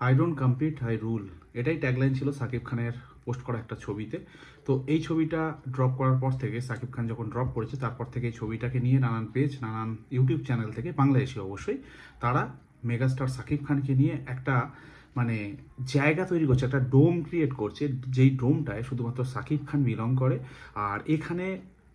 I don't compete I rule এটাই tagline ছিল সাকিব খানের পোস্ট করা একটা ছবিতে। তো এই ছবিটা ড্রপ করার পর থেকে, সাকিব খান যখন ড্রপ করেছে, তারপর থেকে এই ছবিটাকে নিয়ে নানান পেজ নানান ইউটিউব চ্যানেল থেকে, বাংলাদেশি অবশ্যই, তারা মেগাস্টার সাকিব খানকে নিয়ে একটা মানে জায়গা তৈরি করছে, একটা ডোম ক্রিয়েট করছে। যেই ডোমটায় শুধুমাত্র সাকিব খান বিলং করে। আর এখানে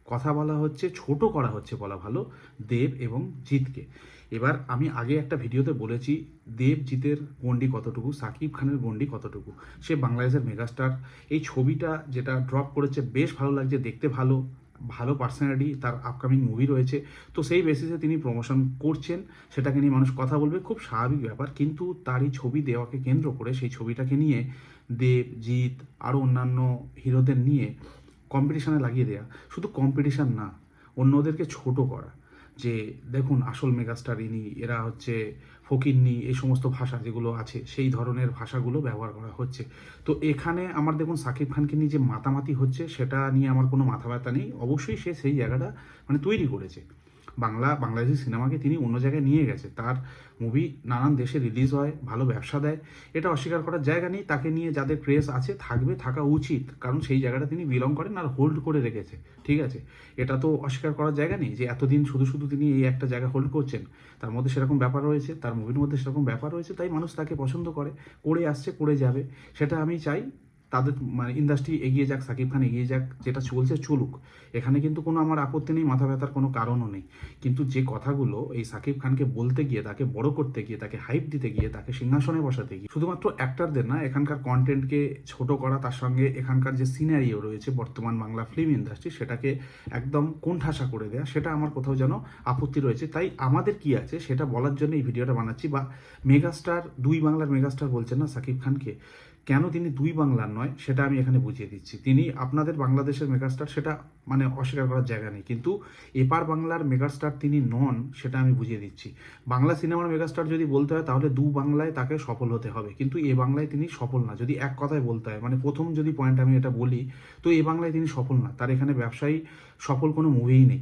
কথা বলা হচ্ছে, ছোট করা হচ্ছে বলা ভালো, দেব এবং জিতকে। এবার আমি আগে একটা ভিডিওতে বলেছি, দেব জিতের গন্ডি কতটুকু, সাকিব খানের গন্ডি কতটুকু? সে বাংলাদেশের মেগাস্টার। এই ছবিটা যেটা ড্রপ করেছে, বেশ ভালো লাগছে, দেখতে ভালো ভালো পার্সোনালিটি তার আপকামিং মুভি রয়েছে। তো সেই বেসিসে তিনি প্রমোশন করছেন, সেটাকে নিয়ে মানুষ কথা বলবে, খুব স্বাভাবিক ব্যাপার। কিন্তু তারই ছবি দেওয়াকে কেন্দ্র করে, সেই ছবিটাকে নিয়ে দেব, জিৎ আরও অন্যান্য হিরোদের নিয়ে কম্পিটিশানে লাগিয়ে দেওয়া শুধু কম্পিটিশান না, অন্যদেরকে ছোট করা। যে দেখুন, আসল মেগাস্টার ইনি, এরা হচ্ছে ফকিন্নি, এই সমস্ত ভাষা যেগুলো আছে, সেই ধরনের ভাষাগুলো ব্যবহার করা হচ্ছে। তো এখানে আমার দেখুন, সাকিব খানকে নিয়ে যে মাতামাতি হচ্ছে, সেটা নিয়ে আমার কোনো মাথা ব্যথা নেই। অবশ্যই সে সেই জায়গাটা মানে তৈরি করেছে। বাংলা বাংলাদেশি সিনেমাকে তিনি অন্য জায়গায় নিয়ে গেছে, তার মুভি নানান দেশে রিলিজ হয়, ভালো ব্যবসা দেয়। এটা অস্বীকার করার জায়গা নেই, তাকে নিয়ে যাদের ক্রেজ আছে, থাকবে, থাকা উচিত। কারণ সেই জায়গাটা তিনি বিলং করেন আর হোল্ড করে রেখেছে, ঠিক আছে? এটা তো অস্বীকার করার জায়গা নেই যে এতদিন শুধু শুধু তিনি এই একটা জায়গা হোল্ড করছেন। তার মধ্যে সেরকম ব্যাপার রয়েছে, তার মুভির মধ্যে সেরকম ব্যাপার রয়েছে, তাই মানুষ তাকে পছন্দ করে করে আসছে, করে যাবে। সেটা আমি চাই তাদের মানে ইন্ডাস্ট্রি এগিয়ে যাক, সাকিব খান এগিয়ে যাক, যেটা চলছে চলুক। এখানে কিন্তু কোনো আমার আপত্তি নেই, মাথা ব্যথার কোনো কারণও নেই। কিন্তু যে কথাগুলো এই সাকিব খানকে বলতে গিয়ে, তাকে বড় করতে গিয়ে, তাকে হাইপ দিতে গিয়ে, তাকে সিংহাসনে বসাতে গিয়ে, শুধুমাত্র অ্যাক্টারদের না, এখানকার কন্টেন্টকে ছোট করা, তার সঙ্গে এখানকার যে সিনারিও রয়েছে, বর্তমান বাংলা ফিল্ম ইন্ডাস্ট্রি সেটাকে একদম কোণঠাসা করে দেয়া, সেটা আমার কোথাও যেন আপত্তি রয়েছে। তাই আমাদের কি আছে, সেটা বলার জন্য এই ভিডিওটা বানাচ্ছি, বা মেগাস্টার দুই বাংলার মেগাস্টার বলছেন না সাকিব খানকে। কেন তিনি দুই বাংলার নয়, সেটা আমি এখানে বুঝিয়ে দিচ্ছি। তিনি আপনাদের বাংলাদেশের মেগাস্টার, সেটা মানে অস্বীকার করার জায়গা নেই। কিন্তু এপার বাংলার মেগাস্টার তিনি নন, সেটা আমি বুঝিয়ে দিচ্ছি। বাংলা সিনেমার মেগাস্টার যদি বলতে হয়, তাহলে দু বাংলায় তাকে সফল হতে হবে। কিন্তু এ বাংলায় তিনি সফল না। যদি এক কথায় বলতে হয় মানে প্রথম যদি পয়েন্ট আমি এটা বলি, তো এ বাংলায় তিনি সফল না। তার এখানে ব্যবসায়ী সফল কোনো মুভিই নেই।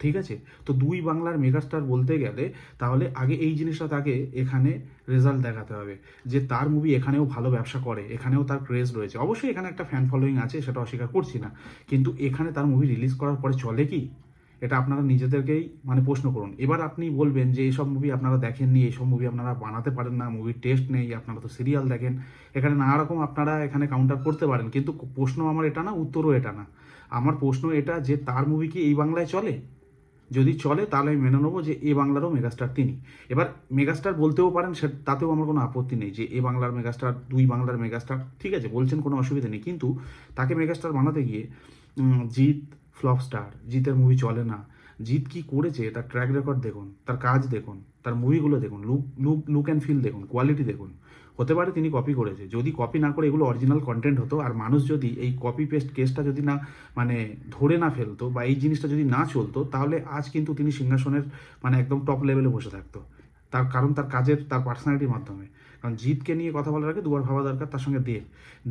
ঠিক আছে? তো দুই বাংলার মেগাস্টার বলতে গেলে তাহলে আগে এই জিনিসটা তাকে এখানে রেজাল্ট দেখাতে হবে। যে তার মুভি এখানেও ভালো ব্যবসা করে, এখানেও তার ক্রেজ রয়েছে। অবশ্যই এখানে একটা ফ্যান ফলোয়িং আছে, সেটা অস্বীকার করছি না। কিন্তু এখানে তার মুভি রিলিজ করার পরে চলে কি? এটা আপনারা নিজেদেরকেই মানে প্রশ্ন করুন। এবার আপনি বলবেন যে এইসব মুভি আপনারা দেখেননি এইসব মুভি আপনারা বানাতে পারেন না মুভির টেস্ট নেই, আপনারা তো সিরিয়াল দেখেন। এখানে নানা রকম আপনারা এখানে কাউন্টার করতে পারেন। কিন্তু প্রশ্ন আমার এটা না, উত্তরও এটা না। আমার প্রশ্ন এটা যে তার মুভি কি এই বাংলায় চলে? যদি চলে, তাহলে আমি মেনে নেব যে এ বাংলারও মেগাস্টার তিনি। এবার মেগাস্টার বলতেও পারেন, সে তাতেও আমার কোনো আপত্তি নেই যে এ বাংলার মেগাস্টার, দুই বাংলার মেগাস্টার, ঠিক আছে, বলছেন কোনো অসুবিধা নেই, কিন্তু তাকে মেগাস্টার বানাতে গিয়ে জিৎ ফ্লপ স্টার জিতের মুভি চলে না। জিৎ কি করেছে, তার ট্র্যাক রেকর্ড দেখুন, তার কাজ দেখুন, তার মুভিগুলো দেখুন look look look and feel দেখুন কোয়ালিটি দেখুন। হতে পারে তিনি কপি করেছে। যদি কপি না করে এগুলো অরিজিনাল কন্টেন্ট হতো, আর মানুষ যদি এই কপি পেস্ট কেসটা যদি না মানে ধরে না ফেলতো বা এই জিনিসটা যদি না চলতো, তাহলে আজ কিন্তু তিনি সিংহাসনের মানে একদম টপ লেভেলে বসে থাকতো। তার কারণ তার কাজের, তার পার্সোনালিটির মাধ্যমে। কারণ জিতকে নিয়ে কথা বলার আগে দুবার ভাবা দরকার তার সঙ্গে দেব।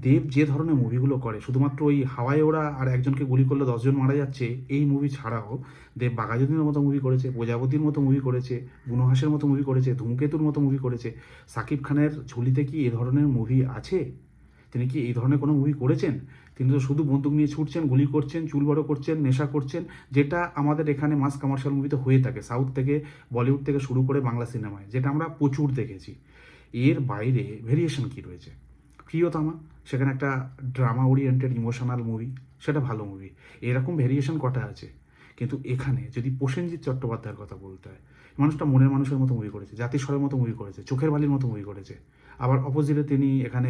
দেব যে ধরনের মুভিগুলো করে, শুধুমাত্র ওই হাওয়ায় ওরা আর একজনকে গুলি করলে দশজন মারা যাচ্ছে, এই মুভি ছাড়াও দেব বাঘাযতীনের মতো মুভি করেছে, প্রজাপতির মতো মুভি করেছে বুনহাসের মতো মুভি করেছে, ধূমকেতুর মতো মুভি করেছে। সাকিব খানের ঝুলিতে কি এ ধরনের মুভি আছে? তিনি কি এই ধরনের কোনো মুভি করেছেন? তিনি তো শুধু বন্দুক নিয়ে ছুটছেন, গুলি করছেন, চুল বড় করছেন, নেশা করছেন, যেটা আমাদের এখানে মাস কমার্শিয়াল মুভিতে হয়ে থাকে। সাউথ থেকে বলিউড থেকে শুরু করে বাংলা সিনেমায় যেটা আমরা প্রচুর দেখেছি। এর বাইরে ভেরিয়েশন কি রয়েছে? প্রিয়তমা, সেখানে একটা ড্রামা ওরিয়েন্টেড ইমোশনাল মুভি সেটা ভালো মুভি এরকম ভেরিয়েশন কটা আছে? কিন্তু এখানে যদি প্রসেনজিৎ চট্টোপাধ্যায়ের কথা বলতে হয়, মানুষটা মনের মানুষের মতো মুভি করেছে, জাতিস্বরের মতো মুভি করেছে, চোখের বালির মতো মুভি করেছে। আবার অপোজিটে তিনি এখানে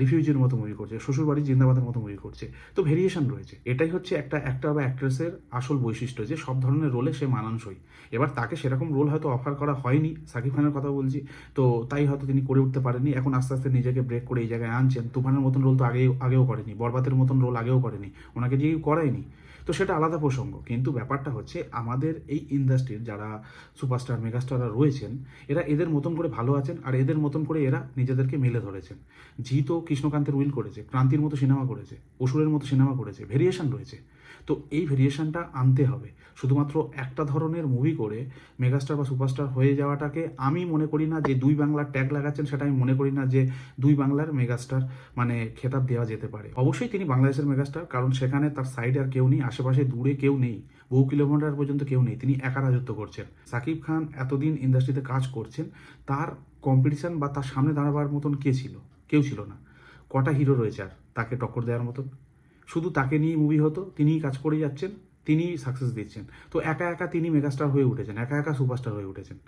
রিফিউজির মতো মুভি করছে, শ্বশুরবাড়ির জিন্দাবাদের মতো মুভি করছে। তো ভেরিয়েশন রয়েছে। এটাই হচ্ছে একটা অ্যাক্টর বা অ্যাক্ট্রেসের আসল বৈশিষ্ট্য যে সব ধরনের রোলে সে মানানসই। এবার তাকে সেরকম রোল হয়তো অফার করা হয়নি, সাকিব খানের কথা বলছি, তো তাই হয়তো তিনি করে উঠতে পারেনি এখন আস্তে আস্তে নিজেকে ব্রেক করে এই জায়গায় আনছেন। তুফানের মতন রোল তো আগেও আগেও করেনি বরবাতের মতন রোল আগেও করেনি। ওনাকে দিয়ে করায়নি। তো সেটা আলাদা প্রসঙ্গ। কিন্তু ব্যাপারটা হচ্ছে আমাদের এই ইন্ডাস্ট্রির যারা সুপারস্টার মেগাস্টাররা রয়েছেন, এরা এদের মতন করে ভালো আছেন আর এদের মতন করে এরা নিজেদেরকে মেলে ধরেছেন। জি তো কৃষ্ণকান্তের উইল করেছে, ক্রান্তির মতো সিনেমা করেছে, অসুরের মতো সিনেমা করেছে ভেরিয়েশন রয়েছে। তো এই ভেরিয়েশনটা আনতে হবে। শুধুমাত্র একটা ধরনের মুভি করে মেগাস্টার বা সুপারস্টার হয়ে যাওয়াটাকে আমি মনে করি না যে দুই বাংলার ট্যাগ লাগাচ্ছেন, সেটা আমি মনে করি না যে দুই বাংলার মেগাস্টার মানে খেতাব দেওয়া যেতে পারে। অবশ্যই তিনি বাংলাদেশের মেগাস্টার কারণ সেখানে তার সাইডে আর কেউ নেই, আশেপাশে দূরে কেউ নেই, বহু কিলোমিটার পর্যন্ত কেউ নেই। তিনি একা রাজত্ব করছেন। সাকিব খান এতদিন ইন্ডাস্ট্রিতে কাজ করছেন, তার কম্পিটিশন বা তার সামনে দাঁড়াবার মতন কে ছিল? কেউ ছিল না। কটা হিরো রয়েছে আর তাকে টক্কর দেওয়ার মতন? শুধু তাকে নিয়ে মুভি হতো, তিনিই কাজ করে যাচ্ছেন, তিনিই সাকসেস দিচ্ছেন। তো একা একা তিনি মেগাস্টার হয়ে উঠেছেন, একা একা সুপারস্টার হয়ে উঠেছেন।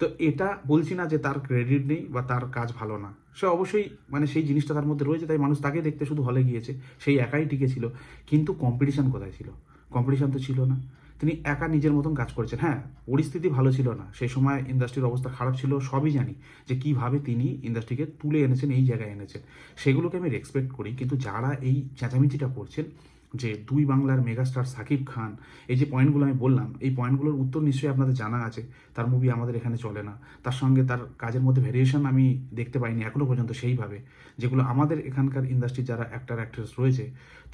তো এটা বলছি না যে তার ক্রেডিট নেই বা তার কাজ ভালো না। সে অবশ্যই মানে সেই জিনিসটা তার মধ্যে রয়েছে, তাই মানুষ তাকে দেখতে শুধু হলে গিয়েছে, সেই একাই টিকে ছিল। কিন্তু কম্পিটিশান কোথায় ছিল? কম্পিটিশান তো ছিল না। তিনি একা নিজের মতন কাজ করেছেন। হ্যাঁ পরিস্থিতি ভালো ছিল না। সেই সময় ইন্ডাস্ট্রির অবস্থা খারাপ ছিল, সবই জানি যে কীভাবে তিনি ইন্ডাস্ট্রিকে তুলে এনেছেন, এই জায়গায় এনেছেন। সেগুলোকে আমি রেসপেক্ট করি, কিন্তু যারা এই চেঁচামেচিটা করছেন যে দুই বাংলার মেগাস্টার সাকিব খান, এই যে পয়েন্টগুলো আমি বললাম, এই পয়েন্টগুলোর উত্তর নিশ্চয়ই আপনাদের জানা আছে। তার মুভি আমাদের এখানে চলে না। তার সঙ্গে তার কাজের মধ্যে ভেরিয়েশন আমি দেখতে পাইনি এখনও পর্যন্ত সেইভাবে। যেগুলো আমাদের এখানকার ইন্ডাস্ট্রির যারা অ্যাক্টার অ্যাক্ট্রেস রয়েছে,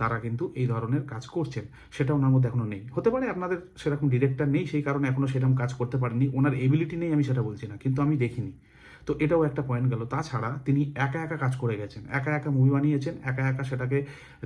তারা কিন্তু এই ধরনের কাজ করছেন। সেটা ওনার মধ্যে এখনও নেই। হতে পারে আপনাদের সেরকম ডিরেক্টর নেই, সেই কারণে এখনও সেরকম কাজ করতে পারেনি ওনার এবিলিটি নেই আমি সেটা বলছি না, কিন্তু আমি দেখিনি। তো এটাও একটা পয়েন্ট গেল। তাছাড়া তিনি একা একা কাজ করে গেছেন। একা একা মুভি বানিয়েছেন, একা একা সেটাকে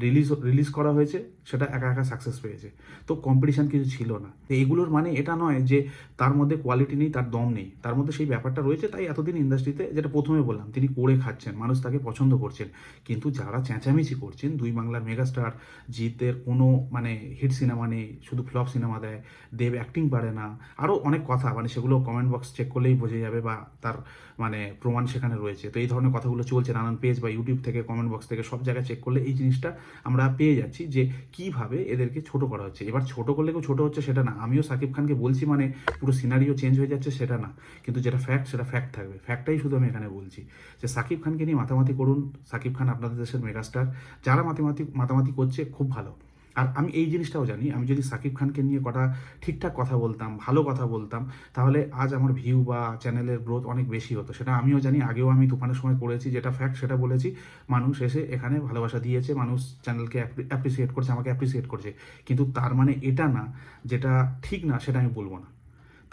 রিলিজ রিলিজ করা হয়েছে, সেটা একা একা সাকসেস পেয়েছে। তো কম্পিটিশান কিছু ছিল না। তো এগুলোর মানে এটা নয় যে তার মধ্যে কোয়ালিটি নেই, তার দম নেই। তার মধ্যে সেই ব্যাপারটা রয়েছে তাই এতদিন ইন্ডাস্ট্রিতে যেটা প্রথমে বললাম, তিনি করে খাচ্ছেন, মানুষ তাকে পছন্দ করছেন। কিন্তু যারা চেঁচামেচি করছেন, দুই বাংলার মেগাস্টার জিতের কোনো মানে হিট সিনেমা নেই, শুধু ফ্লপ সিনেমা দেয়, দেব অ্যাক্টিং পারে না। আরও অনেক কথা মানে সেগুলো কমেন্ট বক্স চেক করলেই বোঝা যাবে বা তার মানে প্রমাণ সেখানে রয়েছে। তো এই ধরনের কথাগুলো চলছে নানান পেজ বা ইউটিউব থেকে কমেন্ট বক্স থেকে, সব জায়গায় চেক করলে এই জিনিসটা আমরা পেয়ে যাচ্ছি যে কীভাবে এদেরকে ছোট করা হচ্ছে। এবার ছোট করলে কেউ ছোট হচ্ছে সেটা না। আমিও সাকিব খানকে বলছি মানে পুরো সিনারিও চেঞ্জ হয়ে যাচ্ছে সেটা না। কিন্তু যেটা ফ্যাক্ট সেটা ফ্যাক্ট থাকবে। ফ্যাক্টটাই শুধু আমি এখানে বলছি যে সাকিব খানকে নিয়ে মাতামাতি করুন। সাকিব খান আপনাদের দেশের মেগাস্টার যারা মাতামাতি মাতামাতি করছে, খুব ভালো। আর আমি এই জিনিসটাও জানি, আমি যদি সাকিব খানকে নিয়ে কটা ঠিকঠাক কথা বলতাম, ভালো কথা বলতাম, তাহলে আজ আমার ভিউ বা চ্যানেলের গ্রোথ অনেক বেশি হতো। সেটা আমিও জানি, আগেও আমি তুফানের সময় করেছি, যেটা ফ্যাক্ট সেটা বলেছি, মানুষ এসে এখানে ভালোবাসা দিয়েছে, মানুষ চ্যানেলকে অ্যাপ্রিসিয়েট করছে, আমাকে অ্যাপ্রিসিয়েট করছে। কিন্তু তার মানে এটা না, যেটা ঠিক না, সেটা আমি বলব না।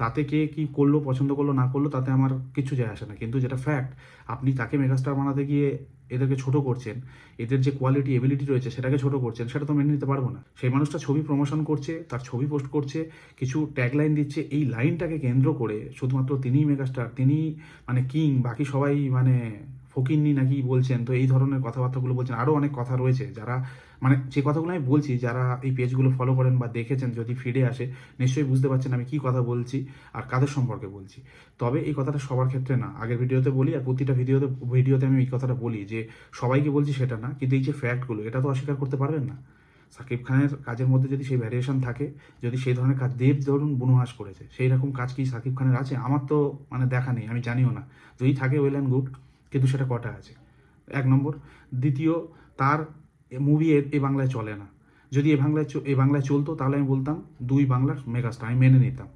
তাতে কে কি করল, পছন্দ করল, না করল, তাতে আমার কিছু যায় আসে না। কিন্তু যেটা ফ্যাক্ট আপনি তাকে মেগাস্টার বানাতে গিয়ে এদেরকে ছোট করছেন, এদের যে কোয়ালিটি এবিলিটি রয়েছে, সেটাকে ছোট করছেন, সেটা তো মেনে নিতে পারব না। সেই মানুষটা ছবি প্রমোশন করছে, তার ছবি পোস্ট করছে, কিছু ট্যাগলাইন দিচ্ছে, এই লাইনটাকে কেন্দ্র করে শুধুমাত্র তিনিই মেগাস্টার তিনি মানে কিং বাকি সবাই মানে ফকিন্নি নাকি বলছেন, তো এই ধরনের কথাবার্তাগুলো বলছেন। আরও অনেক কথা রয়েছে যারা মানে যে কথাগুলো আমি বলছি, যারা এই পেজগুলো ফলো করেন বা দেখেছেন, যদি ফিডে আসে, নিশ্চয়ই বুঝতে পারছেন আমি কী কথা বলছি আর কাদের সম্পর্কে বলছি। তবে এই কথাটা সবার ক্ষেত্রে না। আগের ভিডিওতে বলি আর প্রতিটা ভিডিওতে ভিডিওতে আমি এই কথাটা বলি যে, সবাইকে বলছি সেটা না, কিন্তু এই যে ফ্যাক্টগুলো এটা তো অস্বীকার করতে পারবেন না। সাকিব খানের কাজের মধ্যে যদি সেই ভ্যারিয়েশন থাকে, যদি সেই ধরনের কাজ দেব ধরুন বুনুহাস করেছে সেই রকম কাজ কি সাকিব খানের আছে? আমার তো মানে দেখা নেই, আমি জানিও না। যদি থাকে ওয়েল অ্যান্ড গুড কিন্তু সেটা কটা আছে? এক নম্বর। দ্বিতীয়, তার মুভি এ বাংলায় চলে না। যদি এ বাংলায় এ বাংলায় চলতো, তাহলে আমি বলতাম দুই বাংলার মেগাস্টার আমি মেনে নিতাম।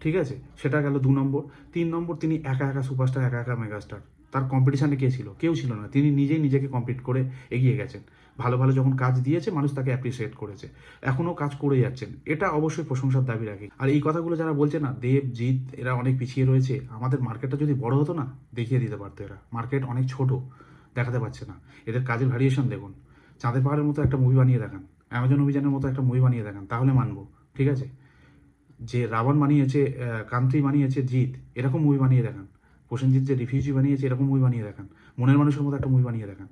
ঠিক আছে? সেটা গেল দু নম্বর। তিন নম্বর, তিনি একা একা সুপারস্টার একা একা মেগাস্টার তার কম্পিটিশানে কে ছিল? কেউ ছিল না। তিনি নিজেই নিজেকে কমপ্লিট করে এগিয়ে গেছেন। ভালো ভালো যখন কাজ দিয়েছে, মানুষ তাকে অ্যাপ্রিসিয়েট করেছে। এখনও কাজ করে যাচ্ছেন। এটা অবশ্যই প্রশংসার দাবি রাখে। আর এই কথাগুলো যারা বলছে না, দেব, জিৎ, এরা অনেক পিছিয়ে রয়েছে। আমাদের মার্কেটটা যদি বড় হতো না, দেখিয়ে দিতে পারতো এরা। মার্কেট অনেক ছোট, দেখাতে পারছে না। এদের কাজের ভ্যারিয়েশন দেখুন। চাঁদের পাহাড়ের মতো একটা মুভি বানিয়ে দেখান। অ্যামাজন অভিযানের মতো একটা মুভি বানিয়ে দেখান। তাহলে মানবো। ঠিক আছে? যে রাবণ বানিয়েছে কান্ত্রী বানিয়েছে, জিৎ, এরকম মুভি বানিয়ে দেখান। প্রসেনজিৎ যে রিফিউজি বানিয়েছে, এরকম মুভি বানিয়ে দেখান। মনের মানুষের মতো একটা মুভি বানিয়ে দেখান।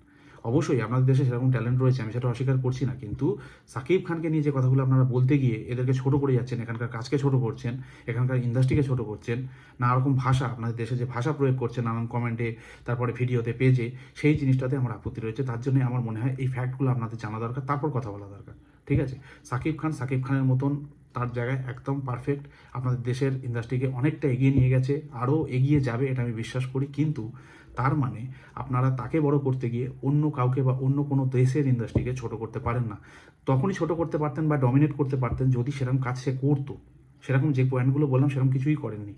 অবশ্যই আপনাদের দেশে সেরকম ট্যালেন্ট রয়েছে, আমি সেটা অস্বীকার করছি না। কিন্তু সাকিব খানকে নিয়ে যে কথাগুলো আপনারা বলতে গিয়ে এদেরকে ছোট করে যাচ্ছেন, এখানকার কাজকে ছোট করছেন, এখানকার ইন্ডাস্ট্রিকে ছোট করছেন নানা রকম ভাষা, আপনাদের দেশে যে ভাষা প্রয়োগ করছেন নানান কমেন্টে তারপরে ভিডিওতে পেজে সেই জিনিসটাতে আমার আপত্তি রয়েছে। তার জন্য আমার মনে হয় এই ফ্যাক্টগুলো আপনাদের জানা দরকার, তারপর কথা বলা দরকার। ঠিক আছে? সাকিব খান, সাকিব খানের মতন তার জায়গায় একদম পারফেক্ট আপনাদের দেশের ইন্ডাস্ট্রিকে অনেকটা এগিয়ে নিয়ে গেছে, আরও এগিয়ে যাবে, এটা আমি বিশ্বাস করি। কিন্তু তার মানে আপনারা তাকে বড় করতে গিয়ে অন্য কাউকে বা অন্য কোনো দেশের ইন্ডাস্ট্রিকে ছোট করতে পারেন না। তখনই ছোট করতে পারতেন বা ডমিনেট করতে পারতেন যদি সেরকম কাজ সে করতো। সেরকম যে পয়েন্টগুলো বললাম সেরকম কিছুই করেননি।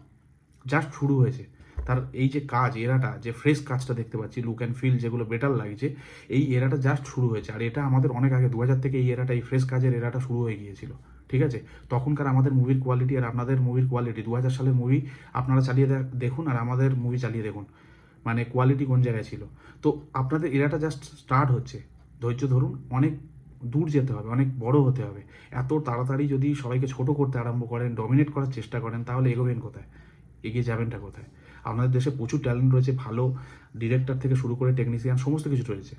জাস্ট শুরু হয়েছে। তার এই যে কাজ, এরাটা, যে ফ্রেশ কাজটা দেখতে পাচ্ছি লুক অ্যান্ড ফিল যেগুলো বেটার লাগছে, এই এরাটা জাস্ট শুরু হয়েছে। আর এটা আমাদের অনেক আগে দু হাজার থেকে এই এরাটা, এই ফ্রেশ কাজের এরাটা শুরু হয়ে গিয়েছিল। ঠিক আছে? তখনকার আমাদের মুভির কোয়ালিটি আর আপনাদের মুভির কোয়ালিটি দু হাজার সালের মুভি আপনারা চালিয়ে দেখুন আর আমাদের মুভি চালিয়ে দেখুন। মানে কোয়ালিটি কোন জায়গায় ছিল? তো আপনাদের এরাটা জাস্ট স্টার্ট হচ্ছে। ধৈর্য ধরুন, অনেক দূর যেতে হবে, অনেক বড় হতে হবে। এত তাড়াতাড়ি যদি সবাইকে ছোট করতে আরম্ভ করেন ডমিনেট করার চেষ্টা করেন, তাহলে এগোবেন কোথায়? এগিয়ে যাবেনটা কোথায়? আপনাদের দেশে প্রচুর ট্যালেন্ট রয়েছে, ভালো ডিরেক্টর থেকে শুরু করে টেকনিশিয়ান সমস্ত কিছু রয়েছে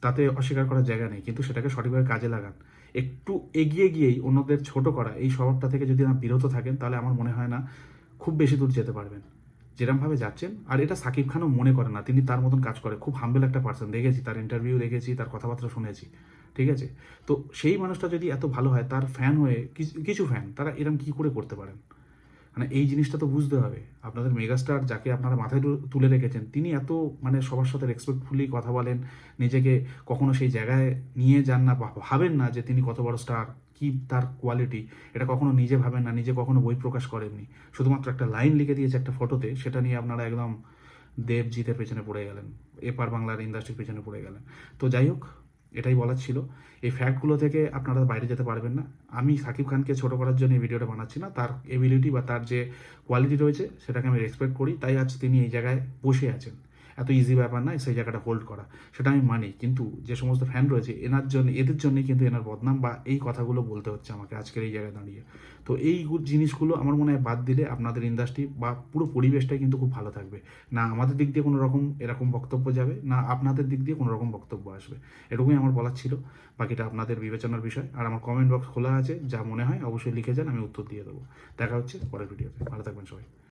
তাতে অস্বীকার করার জায়গা নেই, কিন্তু সেটাকে সঠিকভাবে কাজে লাগান। একটু এগিয়ে গিয়েই অন্যদের ছোট করা, এই স্বভাবটা থেকে যদি না বিরত থাকেন, তাহলে আমার মনে হয় না খুব বেশি দূর যেতে পারবেন। যেরমভাবে যাচ্ছেন, আর এটা সাকিব খানও মনে করে না। তিনি তার মতন কাজ করে। খুব হাম্বেল একটা পার্সন দেখেছি, তার ইন্টারভিউ দেখেছি, তার কথাবার্তা শুনেছি। ঠিক আছে? তো সেই মানুষটা যদি এত ভালো হয়, তার ফ্যান হয়ে কিছু- ফ্যান তারা এরম কি করে করতে পারেন? মানে এই জিনিসটা তো বুঝতে হবে। আপনাদের মেগাস্টার যাকে আপনারা মাথায় তুলে রেখেছেন, তিনি এত মানে সবার সাথে রেসপেক্টফুলি কথা বলেন, নিজেকে কখনো সেই জায়গায় নিয়ে যান না ভাবেন না যে তিনি কত বড় স্টার কি তার কোয়ালিটি এটা কখনো নিজে ভাবেন না, নিজে কখনো বই প্রকাশ করেননি। শুধুমাত্র একটা লাইন লিখে দিয়েছে একটা ফটোতে সেটা নিয়ে আপনারা একদম দেবজিতের পেছনে পড়ে গেলেন, এপার বাংলার ইন্ডাস্ট্রির পেছনে পড়ে গেলেন। তো যাই হোক, এটাই বলার ছিল। এই ফ্যাক্টগুলো থেকে আপনারা বাইরে যেতে পারবেন না। আমি সাকিব খানকে ছোট করার জন্য এই ভিডিওটা বানাচ্ছি না। তার এবিলিটি বা তার যে কোয়ালিটি রয়েছে, সেটাকে আমি রেসপেক্ট করি। তাই আজ তিনি এই জায়গায় বসে আছেন। এত ইজি ব্যাপার নয়, সেই জায়গাটা হোল্ড করা। সেটা আমি মানি। কিন্তু যে সমস্ত ফ্যান রয়েছে, এনার জন্য, এদের জন্যই কিন্তু এনার বদনাম বা এই কথাগুলো বলতে হচ্ছে আমাকে আজকের এই জায়গায় দাঁড়িয়ে। তো এই জিনিসগুলো আমার মনে হয় বাদ দিলে আপনাদের ইন্ডাস্ট্রি বা পুরো পরিবেশটাই কিন্তু খুব ভালো থাকবে। না আমাদের দিক দিয়ে কোনো রকম এরকম বক্তব্য যাবে, না আপনাদের দিক দিয়ে কোনো রকম বক্তব্য আসবে। এটুকুই আমার বলার ছিল। বাকিটা আপনাদের বিবেচনার বিষয়। আর আমার কমেন্ট বক্স খোলা আছে, যা মনে হয় অবশ্যই লিখে যান, আমি উত্তর দিয়ে দেবো। দেখা হচ্ছে পরের ভিডিওতে ভালো থাকবেন সবাই।